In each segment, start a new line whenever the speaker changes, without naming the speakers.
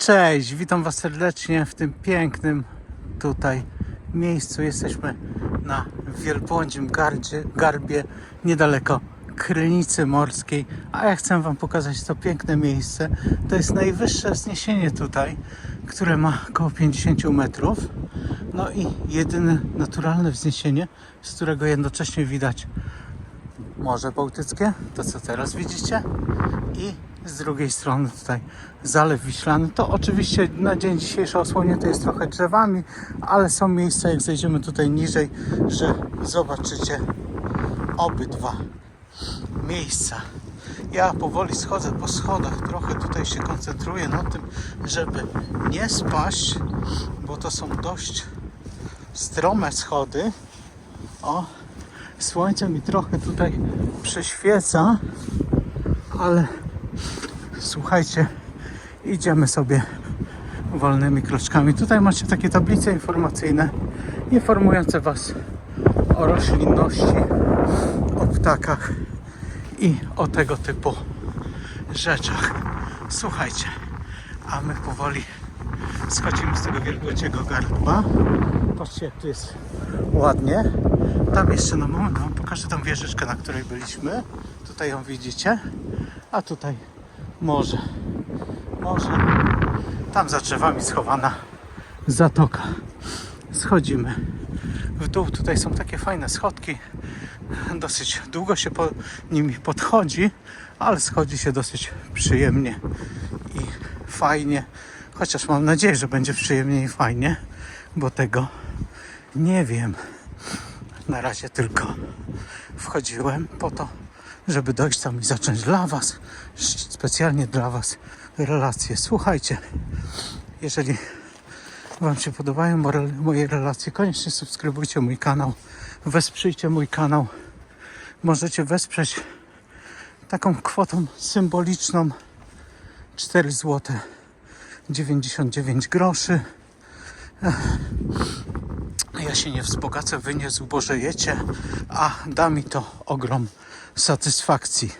Cześć, witam Was serdecznie w tym pięknym tutaj miejscu. Jesteśmy na Wielbłądzim Gardzie, Garbie, niedaleko Krynicy Morskiej, a ja chcę Wam pokazać to piękne miejsce. To jest najwyższe wzniesienie tutaj, które ma około 50 metrów. No i jedyne naturalne wzniesienie, z którego jednocześnie widać Morze Bałtyckie, to co teraz widzicie, i z drugiej strony tutaj Zalew Wiślany. To oczywiście na dzień dzisiejszy osłonięte jest trochę drzewami, ale są miejsca, jak zejdziemy tutaj niżej, że zobaczycie obydwa miejsca. Ja powoli schodzę po schodach, trochę tutaj się koncentruję na tym, żeby nie spaść, bo to są dość strome schody. O, Słońce mi trochę tutaj przyświeca, ale słuchajcie, idziemy sobie wolnymi kroczkami. Tutaj macie takie tablice informacyjne informujące Was o roślinności, o ptakach i o tego typu rzeczach. Słuchajcie, a my powoli schodzimy z tego wielkodziego gardła. Patrzcie, jak tu jest ładnie. Tam jeszcze na moment Wam pokażę tą wieżyczkę, na której byliśmy. Tutaj ją widzicie. A tutaj morze. Morze. Tam za drzewami schowana zatoka. Schodzimy w dół. Tutaj są takie fajne schodki. Dosyć długo się po nimi podchodzi, ale schodzi się dosyć przyjemnie i fajnie. Chociaż mam nadzieję, że będzie przyjemnie i fajnie, bo tego nie wiem. Na razie tylko wchodziłem po to, żeby dojść tam i zacząć dla Was, specjalnie dla Was relacje. Słuchajcie, jeżeli Wam się podobają moje relacje, koniecznie subskrybujcie mój kanał, wesprzyjcie mój kanał. Możecie wesprzeć taką kwotą symboliczną 4 zł 99 groszy. Ja się nie wzbogacę, wy nie zubożejecie, a da mi to ogrom satysfakcji.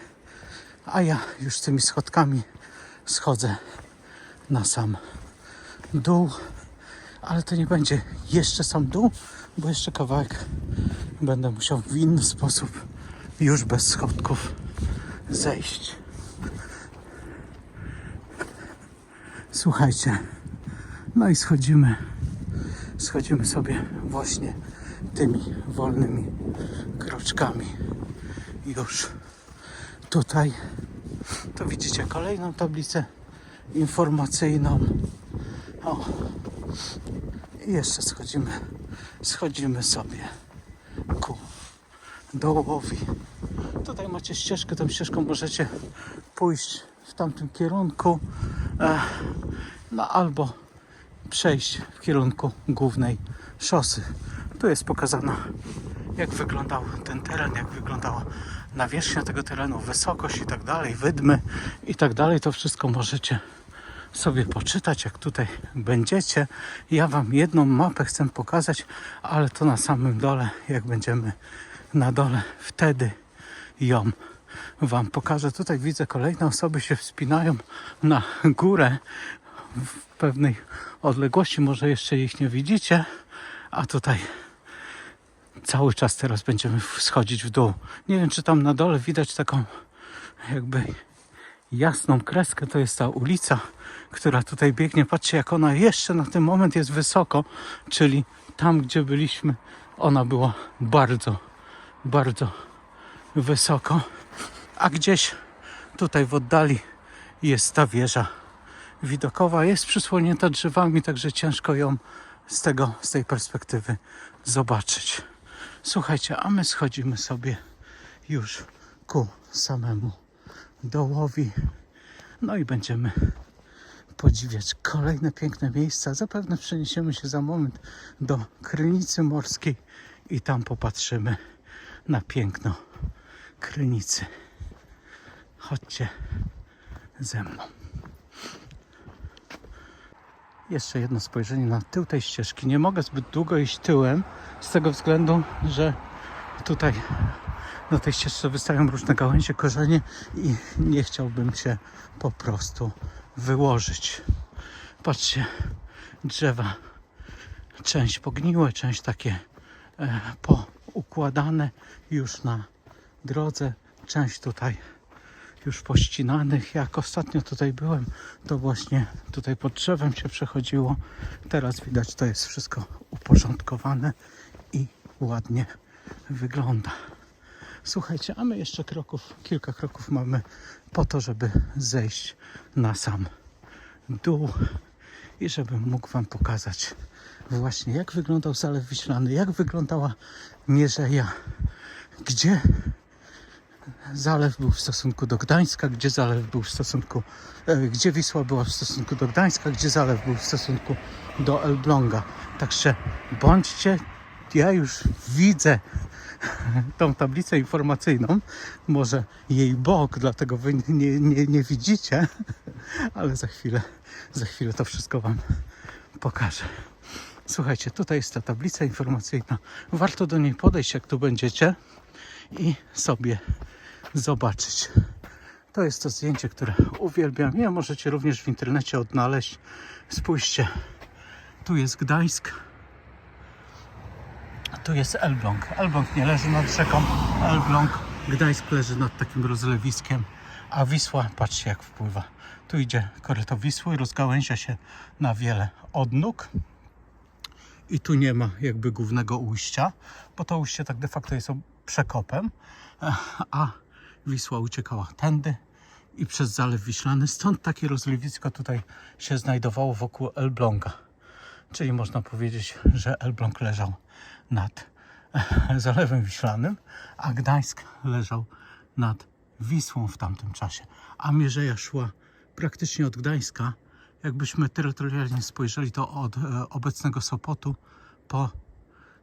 A ja już tymi schodkami schodzę na sam dół, ale to nie będzie jeszcze sam dół, bo jeszcze kawałek będę musiał w inny sposób już bez schodków zejść. Słuchajcie, no i schodzimy schodzimy sobie właśnie tymi wolnymi kroczkami już. Tutaj to widzicie kolejną tablicę informacyjną. O. I jeszcze schodzimy schodzimy sobie ku dołowi. Tutaj macie ścieżkę tą ścieżką możecie pójść w tamtym kierunku e, no albo przejść w kierunku głównej szosy. Tu jest pokazana, jak wyglądał ten teren, jak wyglądała nawierzchnia tego terenu, wysokość i tak dalej, wydmy i tak dalej. To wszystko możecie sobie poczytać, jak tutaj będziecie. Ja Wam jedną mapę chcę pokazać, ale to na samym dole, jak będziemy na dole, wtedy ją Wam pokażę. Tutaj widzę kolejne osoby się wspinają na górę w pewnej odległości, może jeszcze ich nie widzicie, a tutaj cały czas teraz będziemy schodzić w dół. Nie wiem, czy tam na dole widać taką jakby jasną kreskę, to jest ta ulica, która tutaj biegnie. Patrzcie, jak ona jeszcze na ten moment jest wysoko, czyli tam, gdzie byliśmy, ona była bardzo, bardzo wysoko, a gdzieś tutaj w oddali jest ta wieża widokowa jest przysłonięta drzewami, także ciężko ją z, tego, z tej perspektywy zobaczyć. Słuchajcie, a my schodzimy sobie już ku samemu dołowi. No i będziemy podziwiać kolejne piękne miejsca. Zapewne przeniesiemy się za moment do Krynicy Morskiej i tam popatrzymy na piękno Krynicy. Chodźcie ze mną. Jeszcze jedno spojrzenie na tył tej ścieżki. Nie mogę zbyt długo iść tyłem, z tego względu, że tutaj na tej ścieżce wystają różne gałęzie, korzenie i nie chciałbym się po prostu wyłożyć. Patrzcie, drzewa, część pogniłe, część takie e, poukładane już na drodze, część tutaj już pościnanych. Jak ostatnio tutaj byłem, to właśnie tutaj pod drzewem się przechodziło. Teraz widać, to jest wszystko uporządkowane i ładnie wygląda. Słuchajcie, a my jeszcze kroków, kilka kroków mamy po to, żeby zejść na sam dół i żebym mógł Wam pokazać właśnie jak wyglądał Zalew Wiślany, jak wyglądała Mierzeja, gdzie Zalew był w stosunku do Gdańska, gdzie Zalew był w stosunku, e, gdzie Wisła była w stosunku do Gdańska, gdzie Zalew był w stosunku do Elbląga. Także bądźcie, ja już widzę tą tablicę informacyjną, może jej bok, dlatego wy nie, nie, nie widzicie, ale za chwilę, za chwilę to wszystko Wam pokażę. Słuchajcie, tutaj jest ta tablica informacyjna. Warto do niej podejść, jak tu będziecie i sobie zobaczyć. To jest to zdjęcie, które uwielbiam. Ja możecie również w internecie odnaleźć. Spójrzcie, tu jest Gdańsk, a tu jest Elbląg. Elbląg nie leży nad rzeką, Elbląg, Gdańsk leży nad takim rozlewiskiem, a Wisła, patrzcie jak wpływa. Tu idzie koryto Wisły, rozgałęzia się na wiele odnóg i tu nie ma jakby głównego ujścia, bo to ujście tak de facto jest przekopem, a Wisła uciekała tędy i przez Zalew Wiślany. Stąd takie rozlewisko tutaj się znajdowało wokół Elbląga. Czyli można powiedzieć, że Elbląg leżał nad Zalewem Wiślanym, a Gdańsk leżał nad Wisłą w tamtym czasie. A Mierzeja szła praktycznie od Gdańska. Jakbyśmy terytorialnie spojrzeli, to od e, obecnego Sopotu po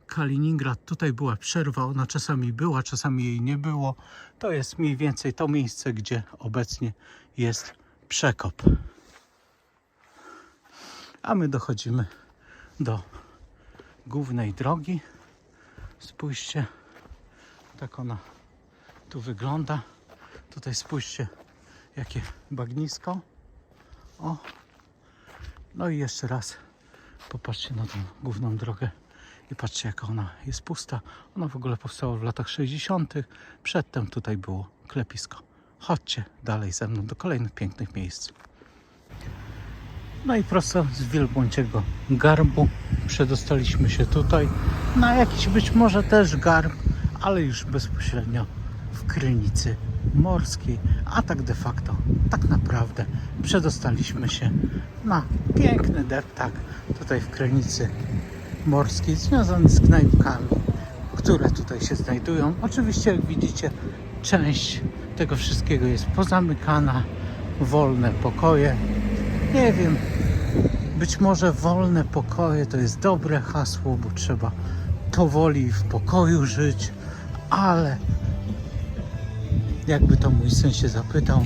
Kaliningrad. Tutaj była przerwa, ona czasami była, czasami jej nie było. To jest mniej więcej to miejsce, gdzie obecnie jest przekop. A my dochodzimy do głównej drogi. Spójrzcie, tak ona tu wygląda. Tutaj spójrzcie, jakie bagnisko. O, no i jeszcze raz popatrzcie na tą główną drogę i patrzcie jaka ona jest pusta. Ona w ogóle powstała w latach 60. Przedtem tutaj było klepisko. Chodźcie dalej ze mną do kolejnych pięknych miejsc. No i prosto z wielbłąciego garbu przedostaliśmy się tutaj na jakiś być może też garb, ale już bezpośrednio w Krynicy Morskiej, a tak de facto, tak naprawdę przedostaliśmy się na piękny deptak tutaj w Krynicy Morskiej związany z knajpkami, które tutaj się znajdują. Oczywiście jak widzicie część tego wszystkiego jest pozamykana, wolne pokoje. Nie wiem, być może wolne pokoje to jest dobre hasło, bo trzeba powoli w pokoju żyć, ale jakby to mój syn się zapytał,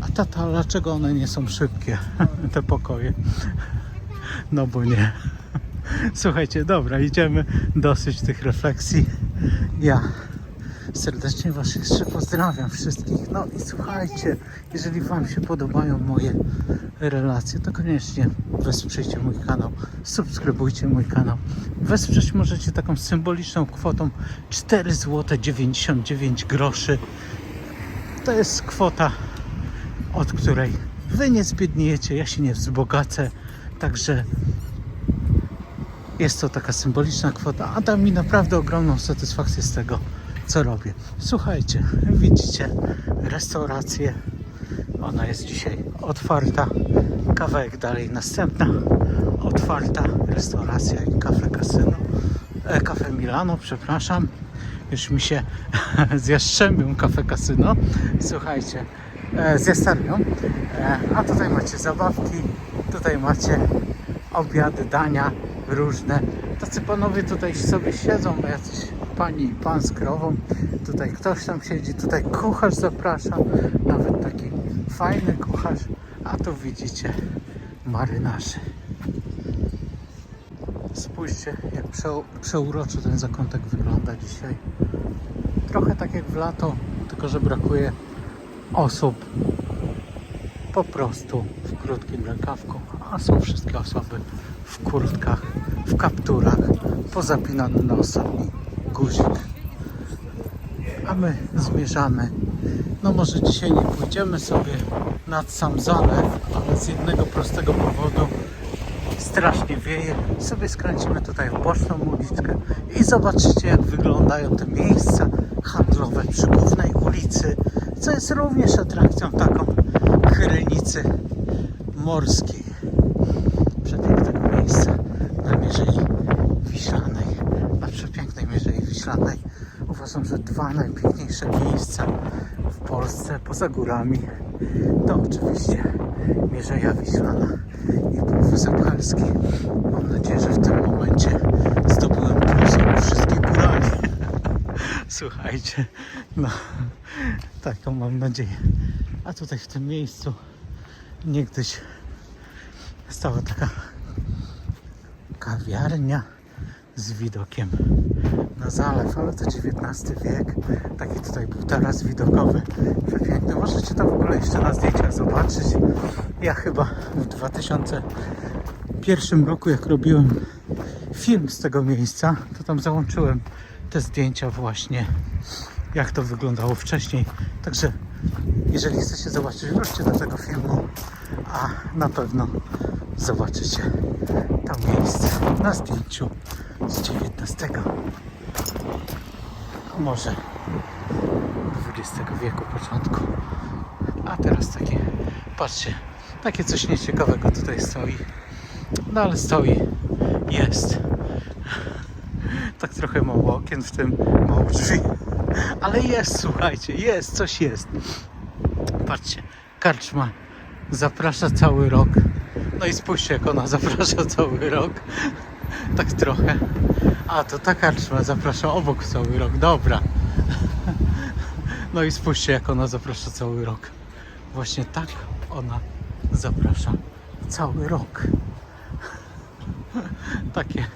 a tata, dlaczego one nie są szybkie, te pokoje? No bo nie. Słuchajcie, dobra, idziemy. Dosyć tych refleksji. Ja serdecznie Was jeszcze pozdrawiam wszystkich. No i słuchajcie, jeżeli Wam się podobają moje relacje, to koniecznie wesprzyjcie mój kanał, subskrybujcie mój kanał. Wesprzeć możecie taką symboliczną kwotą 4 zł 99 groszy. To jest kwota, od której Wy nie zbiedniejecie, ja się nie wzbogacę. Także jest to taka symboliczna kwota, a da mi naprawdę ogromną satysfakcję z tego, co robię. Słuchajcie, widzicie restaurację. Ona jest dzisiaj otwarta. Kawałek dalej następna otwarta restauracja i kafe kasyno. E, kafe Milano, przepraszam. Już mi się zjaszczębią kafe kasyno. Słuchajcie, e, zjastarnią. E, a tutaj macie zabawki, tutaj macie obiady, dania różne. Tacy panowie tutaj sobie siedzą, jacyś pani i pan z krową. Tutaj ktoś tam siedzi, tutaj kucharz zaprasza, nawet taki fajny kucharz. A tu widzicie marynarzy. Spójrzcie, jak prze, ten zakątek wygląda dzisiaj. Trochę tak jak w lato, tylko że brakuje osób po prostu w krótkim rękawku, a są wszystkie osoby w kurtkach, w kapturach, pozapinane na ostatni guzik. A my zmierzamy. No może dzisiaj nie pójdziemy sobie nad sam zalew, ale z jednego prostego powodu strasznie wieje. Sobie skręcimy tutaj w boczną uliczkę i zobaczycie jak wyglądają te miejsca handlowe przy głównej ulicy, co jest również atrakcją taką Chyrenicy Morskiej. Na Mierzei Wiślanej, na przepięknej Mierzei Wiślanej. Uważam, że dwa najpiękniejsze miejsca w Polsce poza górami to oczywiście Mierzeja Wiślana i Półwysep Zapalski. Mam nadzieję, że w tym momencie zdobyłem plusem wszystkie górami. Słuchajcie, no taką mam nadzieję. A tutaj w tym miejscu niegdyś stała taka kawiarnia z widokiem na zalew, ale to XIX wiek. Taki tutaj był taras widokowy. Przepiękny. Możecie to w ogóle jeszcze na zdjęciach zobaczyć. Ja chyba w 2001 roku, jak robiłem film z tego miejsca, to tam załączyłem te zdjęcia właśnie, jak to wyglądało wcześniej. Także jeżeli chcecie zobaczyć, wróćcie do tego filmu, a na pewno zobaczycie to miejsce na zdjęciu z XIX a może XX wieku początku. A teraz takie, patrzcie, takie coś nieciekawego tutaj stoi. No ale stoi, jest. Tak trochę mało okien w tym, mało drzwi. Ale jest, słuchajcie, jest, coś jest. Patrzcie, karczma zaprasza cały rok. No i spójrzcie, jak ona zaprasza cały rok. Tak trochę. A, to ta karczma zaprasza obok cały rok. Dobra. No i spójrzcie, jak ona zaprasza cały rok. Właśnie tak ona zaprasza cały rok. Takie.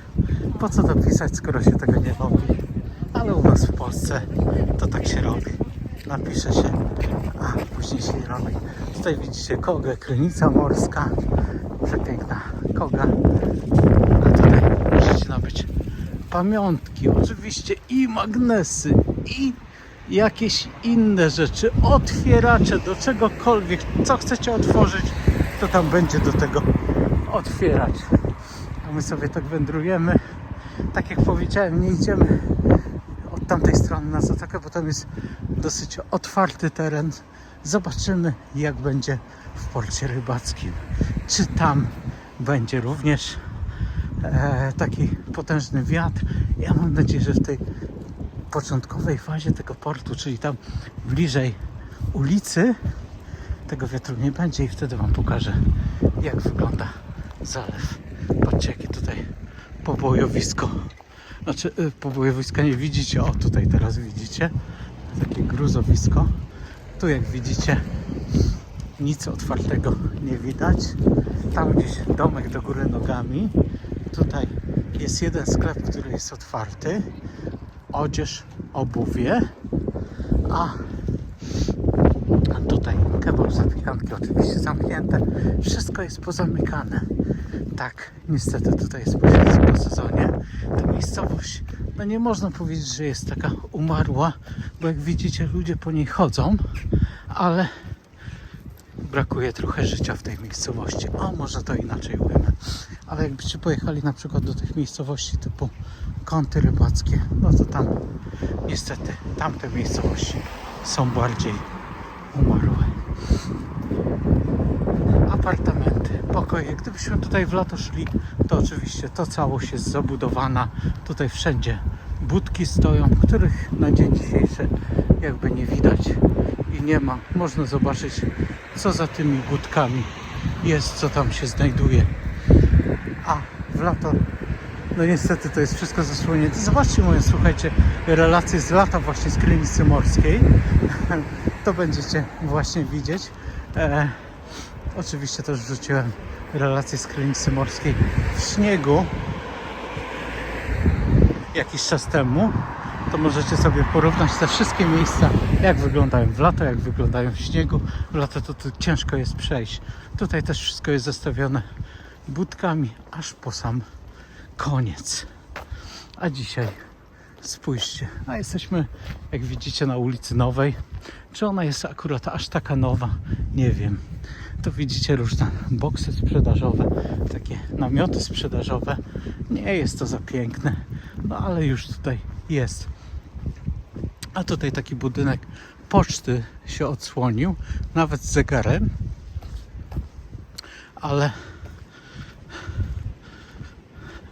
Po co to pisać, skoro się tego nie robi? Ale u nas w Polsce to tak się robi. Napisze się, a później się nie robi. Tutaj widzicie kogę, krynica morska. Przepiękna koga. A tutaj możecie nabyć pamiątki, oczywiście i magnesy, i jakieś inne rzeczy, otwieracze do czegokolwiek, co chcecie otworzyć, to tam będzie do tego otwierać. A my sobie tak wędrujemy. Tak jak powiedziałem, nie idziemy od tamtej strony na zatokę, bo tam jest dosyć otwarty teren. Zobaczymy, jak będzie w porcie rybackim. Czy tam będzie również e, taki potężny wiatr. Ja mam nadzieję, że w tej początkowej fazie tego portu, czyli tam bliżej ulicy, tego wiatru nie będzie i wtedy Wam pokażę, jak wygląda zalew. Patrzcie, jakie tutaj pobojowisko. Znaczy, y, pobojowiska nie widzicie, o tutaj teraz widzicie. Takie gruzowisko. Tu jak widzicie, nic otwartego nie widać. Tam gdzieś domek do góry nogami. Tutaj jest jeden sklep, który jest otwarty. Odzież, obuwie. A tutaj kebab zapiekanki oczywiście zamknięte. Wszystko jest pozamykane. Tak, niestety tutaj jest po sezonie. Ta miejscowość, no nie można powiedzieć, że jest taka umarła, bo jak widzicie ludzie po niej chodzą, ale brakuje trochę życia w tej miejscowości. O, może to inaczej ujmę. Ale jakbyście pojechali na przykład do tych miejscowości typu kąty rybackie, no to tam niestety tamte miejscowości są bardziej umarłe. Apartamenty, pokoje. Gdybyśmy tutaj w lato szli, to oczywiście to całość jest zabudowana. Tutaj wszędzie budki stoją, których na dzień dzisiejszy jakby nie widać i nie ma. Można zobaczyć, co za tymi budkami jest, co tam się znajduje. A w lato, no niestety to jest wszystko zasłonięte. Zobaczcie moje, słuchajcie, relacje z lata właśnie z Krynicy Morskiej. To będziecie właśnie widzieć. E, oczywiście też wrzuciłem relacje z Krynicy Morskiej w śniegu jakiś czas temu. To możecie sobie porównać te wszystkie miejsca jak wyglądają w lato, jak wyglądają w śniegu. W lato to tu ciężko jest przejść. Tutaj też wszystko jest zastawione budkami aż po sam koniec. A dzisiaj spójrzcie, a jesteśmy jak widzicie na ulicy Nowej. Czy ona jest akurat aż taka nowa? Nie wiem. Tu widzicie różne boksy sprzedażowe, takie namioty sprzedażowe. Nie jest to za piękne, no ale już tutaj jest. A tutaj taki budynek poczty się odsłonił, nawet z zegarem. Ale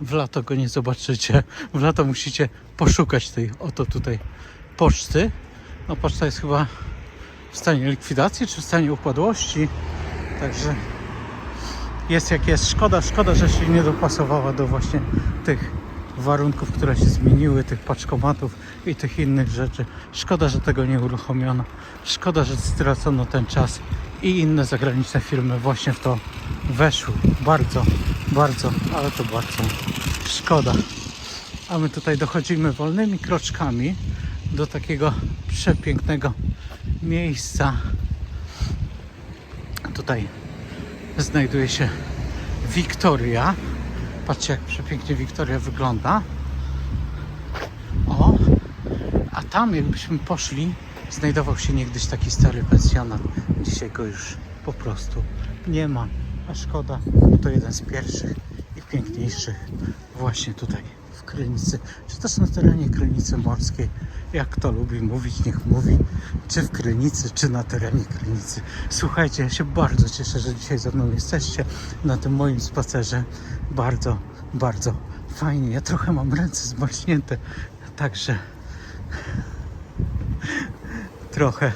w lato go nie zobaczycie. W lato musicie poszukać tej oto tutaj poczty. No poczta jest chyba w stanie likwidacji czy w stanie upadłości. Także jest jak jest. Szkoda, szkoda, że się nie dopasowała do właśnie tych warunków, które się zmieniły, tych paczkomatów i tych innych rzeczy. Szkoda, że tego nie uruchomiono. Szkoda, że stracono ten czas i inne zagraniczne firmy właśnie w to weszły. Bardzo, bardzo, ale to bardzo szkoda. A my tutaj dochodzimy wolnymi kroczkami do takiego przepięknego miejsca. Tutaj znajduje się Wiktoria. Patrzcie, jak przepięknie Wiktoria wygląda. O, a tam jakbyśmy poszli, znajdował się niegdyś taki stary pensjonat. Dzisiaj go już po prostu nie ma. A szkoda, bo to jeden z pierwszych i piękniejszych właśnie tutaj Krynicy, czy też na terenie Krynicy Morskiej. Jak kto lubi mówić, niech mówi, czy w Krynicy, czy na terenie Krynicy. Słuchajcie, ja się bardzo cieszę, że dzisiaj ze mną jesteście na tym moim spacerze. Bardzo, bardzo fajnie. Ja trochę mam ręce zmarznięte, także trochę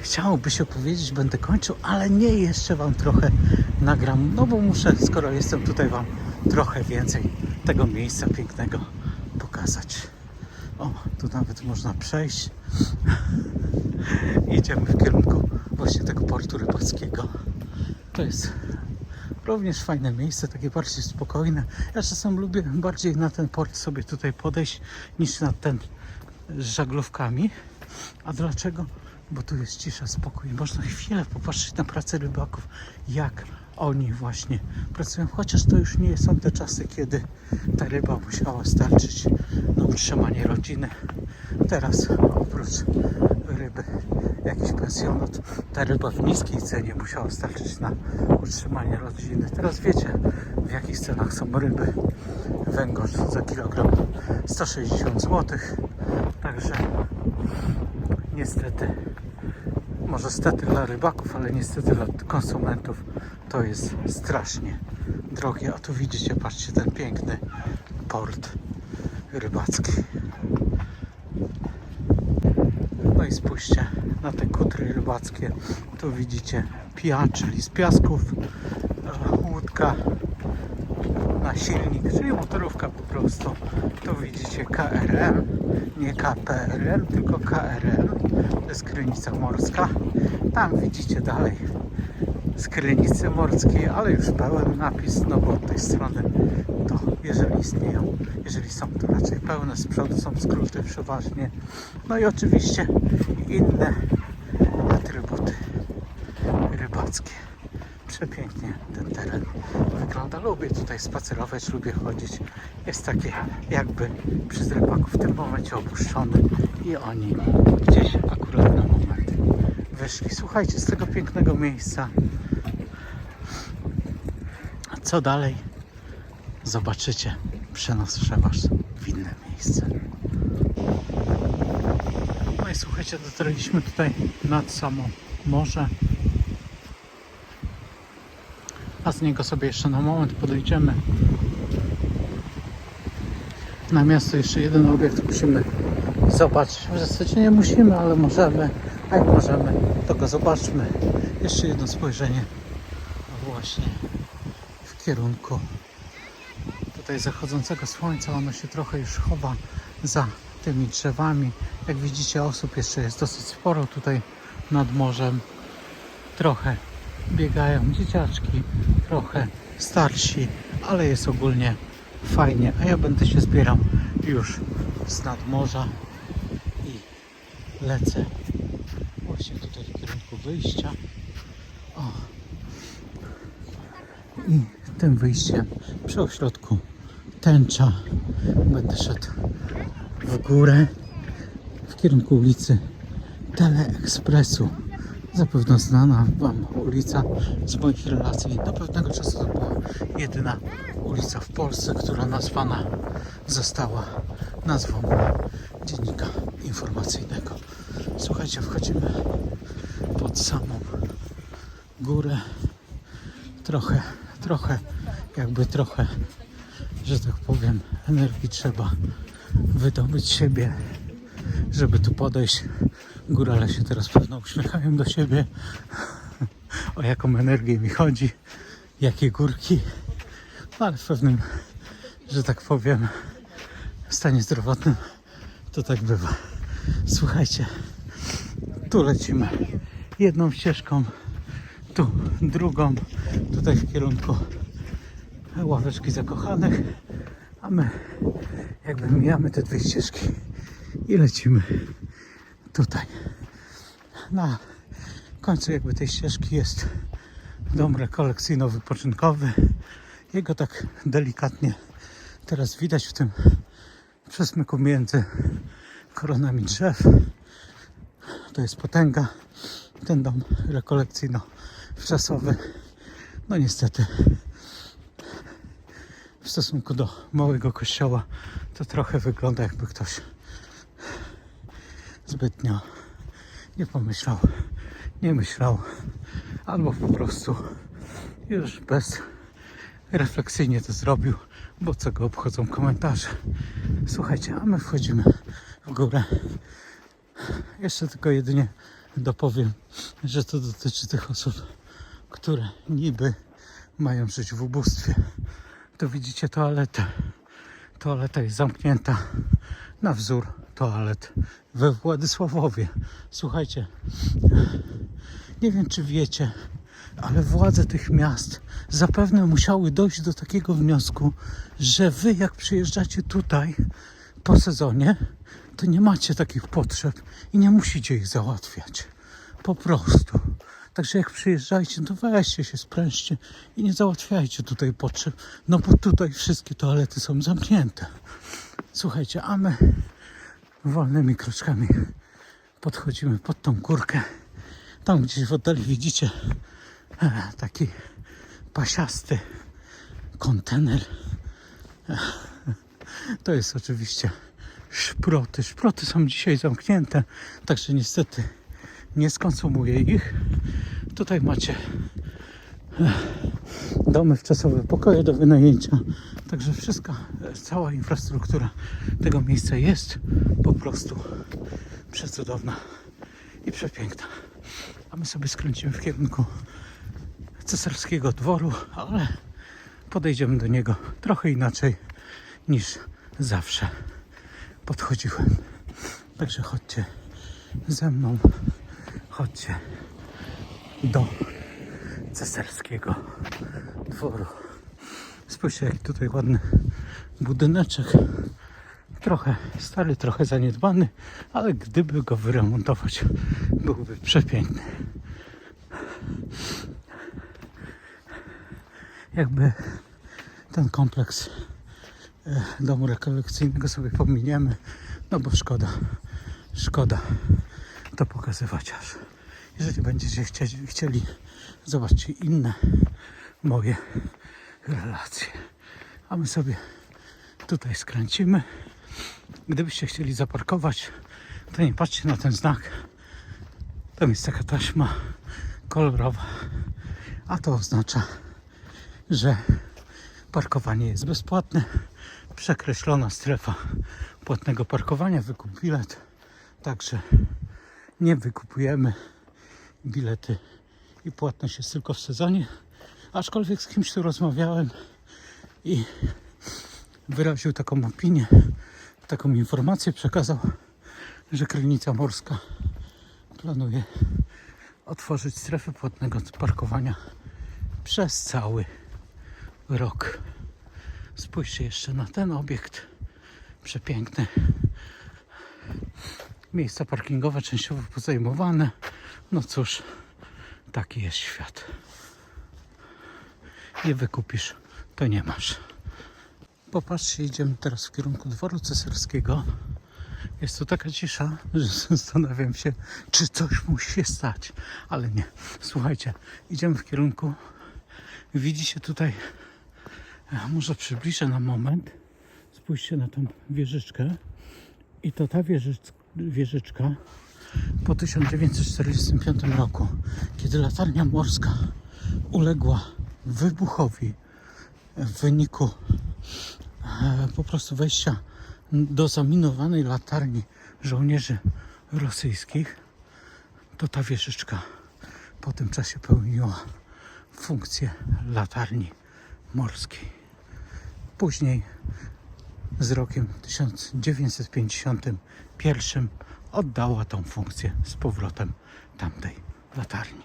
chciałoby się powiedzieć, będę kończył, ale nie jeszcze Wam trochę nagram, no bo muszę, skoro jestem tutaj Wam trochę więcej tego miejsca pięknego pokazać. O, tu nawet można przejść. Idziemy w kierunku właśnie tego portu rybackiego. To jest również fajne miejsce, takie bardziej spokojne. Ja czasem lubię bardziej na ten port sobie tutaj podejść niż na ten z żaglówkami. A dlaczego? Bo tu jest cisza, spokój. Można chwilę popatrzeć na pracę rybaków, jak oni właśnie pracują. Chociaż to już nie są te czasy, kiedy ta ryba musiała starczyć na utrzymanie rodziny. Teraz oprócz ryby jakiś pensjonat, ta ryba w niskiej cenie musiała starczyć na utrzymanie rodziny. Teraz wiecie w jakich cenach są ryby. Węgorz za kilogram 160 zł. Także niestety, może stety dla rybaków, ale niestety dla konsumentów to jest strasznie drogie. A tu widzicie, patrzcie, ten piękny port rybacki. No i spójrzcie na te kutry rybackie. Tu widzicie pia, czyli z piasków, łódka na silnik, czyli motorówka po prostu. Tu widzicie KRM, nie KPRM, tylko KRM. To jest krynica morska. Tam widzicie dalej z krynicy morskiej, ale już pełen napis, no bo od tej strony to jeżeli istnieją, jeżeli są to raczej pełne, z przodu są skróty przeważnie. No i oczywiście inne atrybuty rybackie. Przepięknie ten teren wygląda. Lubię tutaj spacerować, lubię chodzić. Jest takie jakby przez rybaków w tym momencie opuszczony i oni gdzieś akurat na moment wyszli. Słuchajcie, z tego pięknego miejsca co dalej? Zobaczycie. Przenoszę Was w inne miejsce. No i słuchajcie, dotarliśmy tutaj nad samo morze. A z niego sobie jeszcze na moment podejdziemy. Na miasto jeszcze jeden obiekt musimy zobaczyć. W zasadzie nie musimy, ale możemy. A jak możemy, to go zobaczmy. Jeszcze jedno spojrzenie. No właśnie kierunku tutaj zachodzącego słońca. Ono się trochę już chowa za tymi drzewami. Jak widzicie, osób jeszcze jest dosyć sporo tutaj nad morzem. Trochę biegają dzieciaczki, trochę starsi, ale jest ogólnie fajnie. A ja będę się zbierał już z nadmorza i lecę wyjścia. O. I tym wyjściem przy ośrodku tęcza będę szedł w górę w kierunku ulicy Teleekspresu. Zapewne znana Wam ulica z moich relacji. Do pewnego czasu to była jedyna ulica w Polsce, która nazwana została nazwą dziennika informacyjnego. Słuchajcie, wchodzimy pod samą górę. Trochę, trochę, jakby trochę, że tak powiem, energii trzeba wydobyć siebie, żeby tu podejść. Górale się teraz pewno uśmiechają do siebie. O jaką energię mi chodzi, jakie górki. No, ale w pewnym, że tak powiem, stanie zdrowotnym to tak bywa. Słuchajcie, tu lecimy jedną ścieżką, tu drugą, tutaj w kierunku ławeczki zakochanych, a my jakby mijamy te dwie ścieżki i lecimy tutaj. Na końcu jakby tej ścieżki jest dom rekolekcyjno-wypoczynkowy. Jego tak delikatnie teraz widać w tym przesmyku między koronami drzew. To jest potęga. Ten dom rekolekcyjno-wczasowy. No niestety w stosunku do małego kościoła to trochę wygląda jakby ktoś zbytnio nie pomyślał, nie myślał, albo po prostu już bez refleksyjnie to zrobił, bo co go obchodzą komentarze. Słuchajcie, a my wchodzimy w górę. Jeszcze tylko jedynie dopowiem, że to dotyczy tych osób, które niby mają żyć w ubóstwie. Tu widzicie toaletę. Toaleta jest zamknięta na wzór toalet we Władysławowie. Słuchajcie, nie wiem czy wiecie, ale władze tych miast zapewne musiały dojść do takiego wniosku, że wy jak przyjeżdżacie tutaj po sezonie, to nie macie takich potrzeb i nie musicie ich załatwiać. Po prostu. Także jak przyjeżdżajcie, to weźcie się, sprężcie i nie załatwiajcie tutaj potrzeb, no bo tutaj wszystkie toalety są zamknięte. Słuchajcie, a my wolnymi kroczkami podchodzimy pod tą górkę. Tam gdzieś w oddali widzicie e, taki pasiasty kontener. E, To jest oczywiście szproty. Szproty są dzisiaj zamknięte, także niestety nie skonsumuję ich. Tutaj macie e, domy wczasowe, pokoje do wynajęcia. Także wszystko, e, cała infrastruktura tego miejsca jest po prostu przecudowna i przepiękna. A my sobie skręcimy w kierunku cesarskiego dworu, ale podejdziemy do niego trochę inaczej niż zawsze podchodziłem. Także chodźcie ze mną, chodźcie do cesarskiego dworu. Spójrzcie, jaki tutaj ładny budyneczek. Trochę stary, trochę zaniedbany, ale gdyby go wyremontować, byłby przepiękny. Jakby ten kompleks e, domu rekolekcyjnego sobie pominiemy, no bo szkoda, szkoda to pokazywać aż. Jeżeli będziecie chcieli, chcieli zobaczcie inne moje relacje. A my sobie tutaj skręcimy. Gdybyście chcieli zaparkować, to nie patrzcie na ten znak. Tam jest taka taśma kolorowa, a to oznacza, że parkowanie jest bezpłatne. Przekreślona strefa płatnego parkowania, wykup bilet. Także nie wykupujemy bilety i płatność jest tylko w sezonie. Aczkolwiek z kimś tu rozmawiałem i wyraził taką opinię, taką informację przekazał, że Krynica Morska planuje otworzyć strefę płatnego parkowania przez cały rok. Spójrzcie jeszcze na ten obiekt. Przepiękny. Miejsca parkingowe częściowo pozajmowane. No cóż, Taki jest świat. Nie wykupisz, to nie masz. Popatrzcie, idziemy teraz w kierunku dworu cesarskiego. Jest tu taka cisza, że zastanawiam się, czy coś musi się stać. Ale nie. Słuchajcie, idziemy w kierunku. Widzicie tutaj, e, może przybliżę na moment. Spójrzcie na tą wieżyczkę. I to ta wieżycz, wieżyczka po 1945 roku, kiedy latarnia morska uległa wybuchowi w wyniku e, po prostu wejścia do zaminowanej latarni żołnierzy rosyjskich, to ta wieżyczka po tym czasie pełniła funkcję latarni morskiej. Później z rokiem 1951 oddała tą funkcję z powrotem tamtej latarni.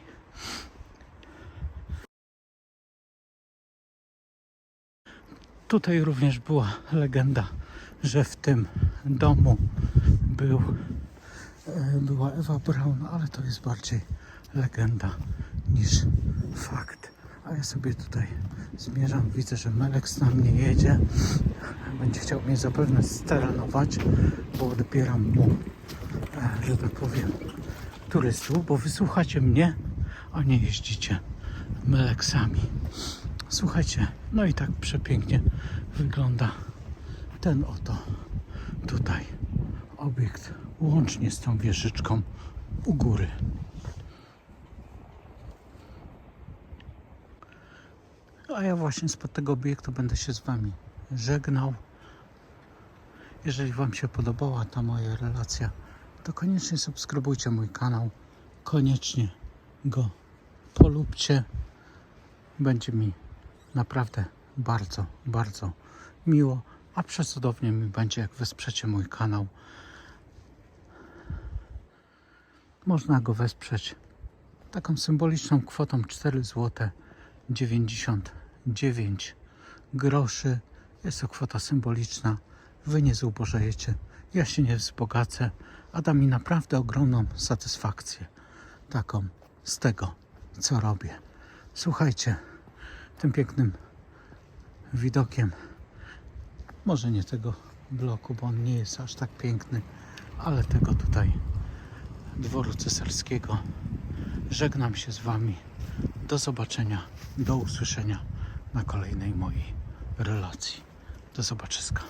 Tutaj również była legenda, że w tym domu był, e, była Ewa Braun, ale to jest bardziej legenda niż fakt. A ja sobie tutaj zmierzam, widzę, że Melek na mnie jedzie. Będzie chciał mnie zapewne steranować, bo odbieram mu, e, że tak powiem, turystów, bo wysłuchacie mnie, a nie jeździcie Meleksami. Słuchajcie, no i tak przepięknie wygląda ten oto tutaj obiekt, łącznie z tą wieżyczką u góry. A ja właśnie spod tego obiektu będę się z Wami żegnał. Jeżeli Wam się podobała ta moja relacja, to koniecznie subskrybujcie mój kanał. Koniecznie go polubcie. Będzie mi naprawdę bardzo, bardzo miło, a przecudownie mi będzie, jak wesprzecie mój kanał. Można go wesprzeć taką symboliczną kwotą 4 zł 99 groszy. Jest to kwota symboliczna. Wy nie zubożejecie. Ja się nie wzbogacę, a da mi naprawdę ogromną satysfakcję. Taką z tego, co robię. Słuchajcie, tym pięknym widokiem, może nie tego bloku, bo on nie jest aż tak piękny, ale tego tutaj dworu cesarskiego. Żegnam się z Wami. Do zobaczenia, do usłyszenia na kolejnej mojej relacji. Do zobaczyska.